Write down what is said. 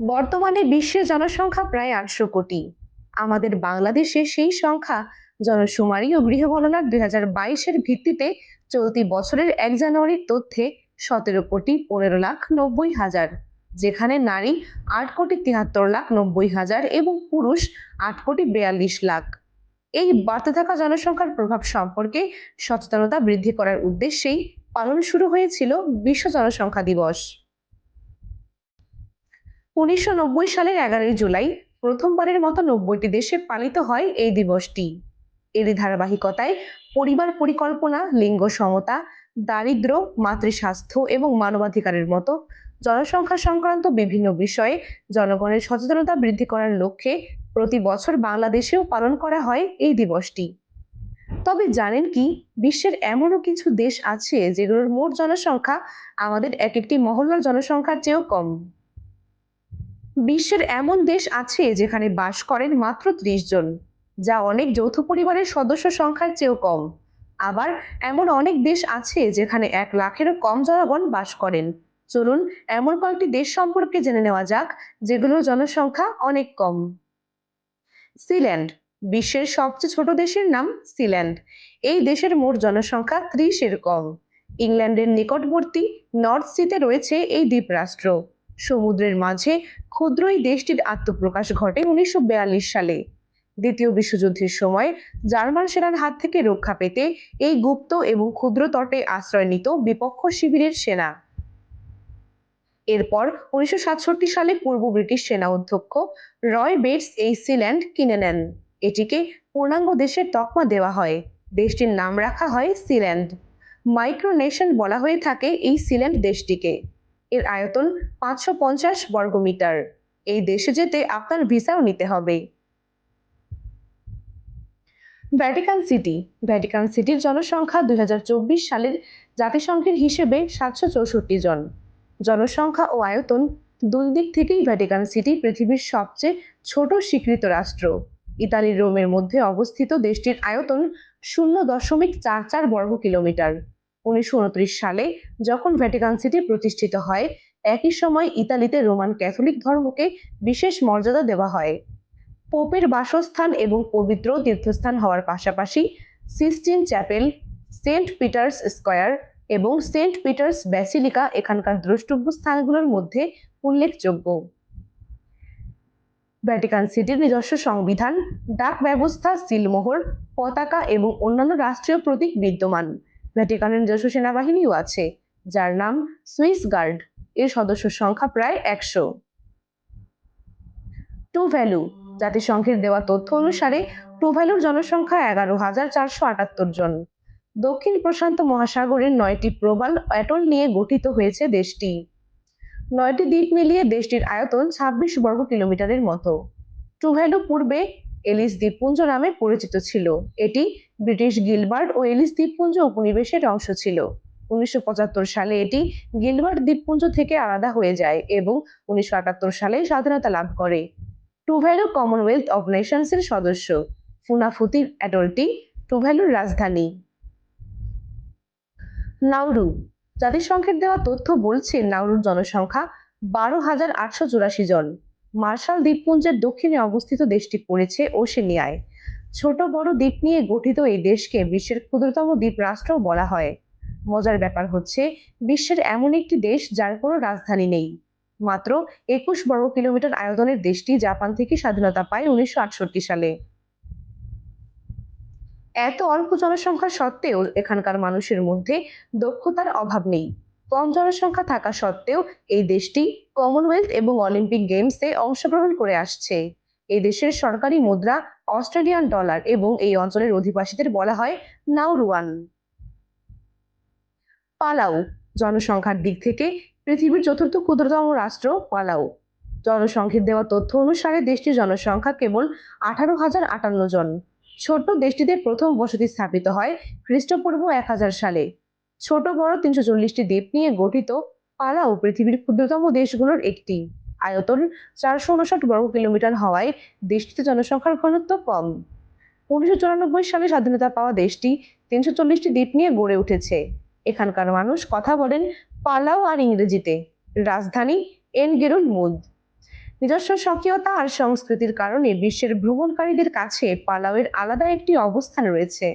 বর্তমানে বিশ্বের জনসংখ্যা প্রায় আটশো কোটি। আমাদের বাংলাদেশে সেই সংখ্যা জনশুমারি ও গৃহগণনার দুই হাজার বাইশের ভিত্তিতে চলতি বছরের এক জানুয়ারির তথ্যে সতেরো কোটি পনেরো লাখ নব্বই হাজার, যেখানে নারী আট কোটি তিয়াত্তর লাখ নব্বই হাজার এবং পুরুষ আট কোটি বেয়াল্লিশ লাখ। এই বাড়তে থাকা জনসংখ্যার প্রভাব সম্পর্কে সচেতনতা বৃদ্ধি করার উদ্দেশ্যেই পালন শুরু হয়েছিল বিশ্ব জনসংখ্যা দিবস। উনিশশো নব্বই সালের এগারোই জুলাই প্রথমবারের মতো নব্বইটি দেশে পালিত হয় এই দিবসটি। এরই ধারাবাহিকতায় পরিবার পরিকল্পনা, লিঙ্গ সমতা দারিদ্র মাতৃস্বাস্থ্য এবং মানবাধিকারের মতো জনসংখ্যা সংক্রান্ত বিভিন্ন বিষয়ে জনগণের সচেতনতা বৃদ্ধি করার লক্ষ্যে প্রতি বছর বাংলাদেশেও পালন করা হয় এই দিবসটি। তবে জানেন কি, বিশ্বের এমনও কিছু দেশ আছে যেগুলোর মোট জনসংখ্যা আমাদের এক একটি মহল্লার জনসংখ্যার চেয়েও কম। বিশ্বের এমন দেশ আছে যেখানে বাস করেন মাত্র ত্রিশ জন, যা অনেক যৌথ পরিবারের সদস্য সংখ্যার চেয়েও কম। আবার এমন অনেক দেশ আছে যেখানে এক লাখেরও কম জনগণ বাস করেন। চলুন এমন কয়েকটি দেশ সম্পর্কে জেনে নেওয়া যাক, যেগুলোর জনসংখ্যা অনেক কম। সিল্যান্ড বিশ্বের সবচেয়ে ছোট দেশের নাম সিল্যান্ড এই দেশের মোট জনসংখ্যা ত্রিশের কম। ইংল্যান্ডের নিকটবর্তী নর্থ সিতে রয়েছে এই দ্বীপরাষ্ট্র। সমুদ্রের মাঝে ক্ষুদ্র এই দেশটির আত্মপ্রকাশ ঘটে উনিশশো বিয়াল্লিশ সালে। দ্বিতীয় বিশ্বযুদ্ধের সময় জার্মান সেনার হাত থেকে রক্ষা পেতে এই গুপ্ত এবং ক্ষুদ্র তটে আশ্রয় নিত বিপক্ষ শিবিরের সেনা। এরপর উনিশশো সাতষট্টি সালে পূর্ব ব্রিটিশ সেনা অধ্যক্ষ রয় বেটস এই সিল্যান্ড কিনে নেন। এটিকে পূর্ণাঙ্গ দেশের তকমা দেওয়া হয়। দেশটির নাম রাখা হয় সিল্যান্ড। মাইক্রোনেশন বলা হয়ে থাকে এই সিল্যান্ড দেশটিকে। এর আয়তন পাঁচশো পঞ্চাশ বর্গমিটার এই দেশে যেতে আপনার ভিসাও নিতে হবে। Vatican city. ভ্যাটিকান সিটির জনসংখ্যা দু হাজার চব্বিশ সালের জাতিসংঘের হিসেবে সাতশো চৌষট্টি জন। জনসংখ্যা ও আয়তন দুই দিক থেকেই ভ্যাটিকান সিটি পৃথিবীর সবচেয়ে ছোট স্বীকৃত রাষ্ট্র। ইতালির রোমের মধ্যে অবস্থিত দেশটির আয়তন শূন্য দশমিক চার চার বর্গ কিলোমিটার। উনিশশো উনত্রিশ সালে যখন ভ্যাটিকান সিটি প্রতিষ্ঠিত হয়, একই সময় ইতালিতে রোমান ক্যাথলিক ধর্মকে বিশেষ মর্যাদা দেওয়া হয়। পোপের বাসস্থান এবং পবিত্র তীর্থস্থান হওয়ার পাশাপাশি Sistine Chapel Saint Peter's Square এবং সেন্ট পিটার্স ব্যাসিলিকা এখানকার দ্রষ্টব্য স্থানগুলোর মধ্যে উল্লেখযোগ্য। ভ্যাটিকান সিটির নিজস্ব সংবিধান ডাক ব্যবস্থা সিলমোহর, পতাকা এবং অন্যান্য রাষ্ট্রীয় প্রতীক বিদ্যমান। ভ্যাটিকানের নিজস্ব সেনাবাহিনীও আছে, যার নাম সুইস গার্ড। এর সদস্য সংখ্যা প্রায় একশো। টু ভ্যালু জাতিসংঘের দেওয়া তথ্য অনুসারে টু ভ্যালুর জনসংখ্যা এগারো হাজার চারশো আটাত্তর জন। দক্ষিণ প্রশান্ত মহাসাগরের নয়টি প্রবাল অ্যাটল নিয়ে গঠিত হয়েছে দেশটি। নয়টি দ্বীপ মিলিয়ে দেশটির আয়তন ছাব্বিশ বর্গ কিলোমিটারের মতো। টুভ্যালু পূর্বে এলিস দ্বীপপুঞ্জ নামে পরিচিত ছিল। এটি ব্রিটিশ গিলবার্ট ও এলিস দ্বীপপুঞ্জ উপনিবেশের অংশ ছিল। উনিশশো পঁচাত্তর সালে এটি গিলবার্ট দ্বীপপুঞ্জ থেকে আলাদা হয়ে যায় এবং উনিশশো সালে স্বাধীনতা লাভ করে। টুভ্যালু কমনওয়েলথ অব নেশনসের সদস্য। ফুনাফুতি অ্যাটলটি টুভ্যালুর রাজধানী। নাউরু। জাতিসংঘের দেওয়া তথ্য বলছে, নাউরুর জনসংখ্যা বারো হাজার আটশো চুরাশি জন। মার্শাল দ্বীপপুঞ্জের দক্ষিণে অবস্থিত দেশটি পড়েছে ওশেনিয়ায়। ছোট বড় দ্বীপ নিয়ে গঠিত এই দেশকে বিশ্বের ক্ষুদ্রতম দ্বীপ রাষ্ট্র বলা হয়। মজার ব্যাপার হচ্ছে, বিশ্বের এমন একটি দেশ যার কোনো রাজধানী নেই। মাত্র একুশ বর্গ কিলোমিটার আয়তনের দেশটি জাপান থেকে স্বাধীনতা পায় উনিশশো আটষট্টি সালে। এত অল্প জনসংখ্যা সত্ত্বেও এখানকার মানুষের মধ্যে দক্ষতার অভাব নেই। কম জনসংখ্যা থাকা সত্ত্বেও এই দেশটি কমনওয়েলথ এবং অলিম্পিক গেমসে অংশগ্রহণ করে আসছে। এই দেশের সরকারি মুদ্রা অস্ট্রেলিয়ান ডলার এবং এই অঞ্চলের অধিবাসীদের বলা হয় নাউরুয়ান পালাউ জনসংখ্যার দিক থেকে পৃথিবীর চতুর্থ ক্ষুদ্রতম রাষ্ট্র পালাউ জনসংখ্যার দেওয়া তথ্য অনুসারে দেশটির জনসংখ্যা কেবল আঠারো হাজার আটান্ন জন। ছোট দেশটিতে প্রথম বসতি স্থাপিত হয় খ্রিস্টপূর্ব এক হাজার সালে। ছোট বড় তিনশো চল্লিশটি দ্বীপ নিয়ে গঠিত পালাও পৃথিবীর ক্ষুদ্রতম দেশগুলোর একটি। আয়তন চারশো উনষাট বর্গ কিলোমিটার হওয়ায় দেশটিতে জনসংখ্যার ঘনত্ব কম। উনিশশো চুরানব্বই সালে স্বাধীনতা পাওয়া দেশটি তিনশো চল্লিশটি দ্বীপ নিয়ে গড়ে উঠেছে। এখানকার মানুষ কথা বলেন পালাও আর ইংরেজিতে। রাজধানী এনগেরুল মুদ। নিজস্ব স্বকীয়তা আর সংস্কৃতির কারণে বিশ্বের ভ্রমণকারীদের কাছে পালাওয়ের আলাদা একটি অবস্থান রয়েছে।